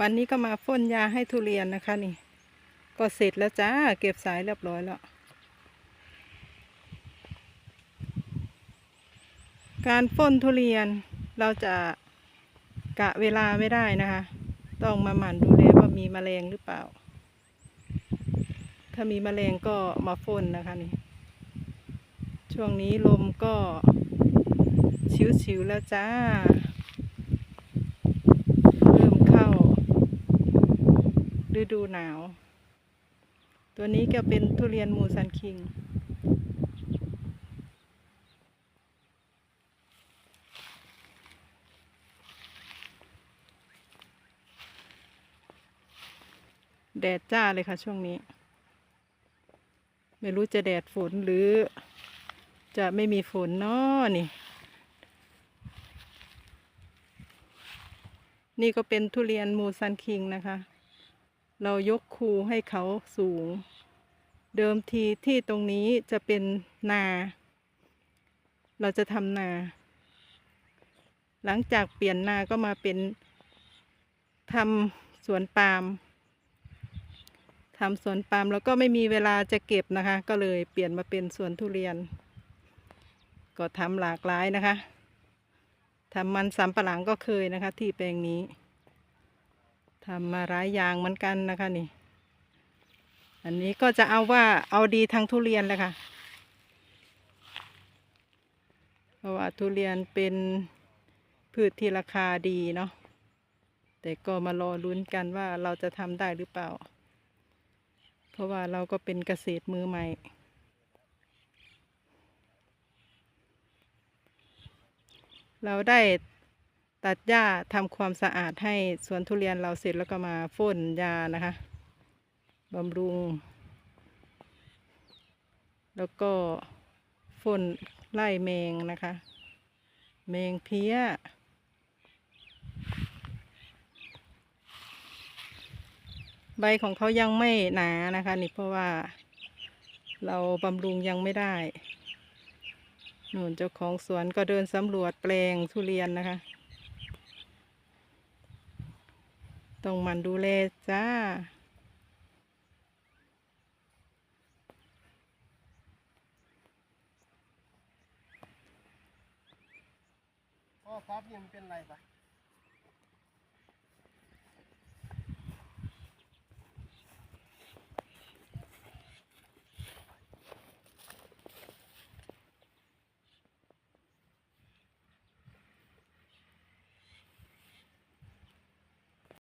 วันนี้ก็มาพ่นยาให้ทุเรียนนะคะนี่ ก็เสร็จแล้วจ้า เก็บสายเรียบร้อยแล้ว การพ่นทุเรียนเราจะกะเวลาไม่ได้นะคะ ต้องมาหมั่นดูแลว่ามีแมลงหรือเปล่า ถ้ามีแมลงก็มาพ่นนะคะนี่ ช่วงนี้ลมก็ชิวๆแล้วจ้า เริ่มเข้า ฤดูหนาว ตัวนี้ก็เป็นทุเรียนมูซันคิง แดดจ้าเลยค่ะช่วงนี้ ไม่รู้จะแดดฝนหรือจะไม่มีฝนเนาะนี่ นี่ก็เป็นทุเรียนมูซันคิงนะคะ เรายกคูให้เขาสูง เดิมทีที่ตรงนี้จะเป็นนา เราจะทำนา หลังจากเปลี่ยนนาก็มาเป็นทำสวนปาล์มทำสวนปาล์มแล้วก็ไม่มีเวลาจะเก็บนะคะ ก็เลยเปลี่ยนมาเป็นสวนทุเรียน ก็ทำหลากหลายนะคะทำมันสำปะหลังก็เคยนะคะ ที่แปลงนี้ ทำมาหลายอย่างเหมือนกันนะคะนี่ อันนี้ก็จะเอาว่าเอาดีทางทุเรียนเลยค่ะ เพราะว่าทุเรียนเป็นพืชที่ราคาดีเนาะ แต่ก็มารอลุ้นกันว่าเราจะทำได้หรือเปล่า เพราะว่าเราก็เป็นเกษตรมือใหม่เราได้ ตัดหญ้าทำความสะอาดให้สวนทุเรียนเราเสร็จแล้วก็มาพ่นยานะคะบำรุง แล้วก็พ่นไล่แมงนะคะ แมงเพี้ยใบของเขายังไม่หนานะคะนี่เพราะว่า เราบำรุงยังไม่ได้หนู่นเจ้าของสวนก็เดินสำรวจแปลงทุเรียนนะคะ ต้องมันดูแลจ้า พ่อครับนี่มันเป็นไรปะ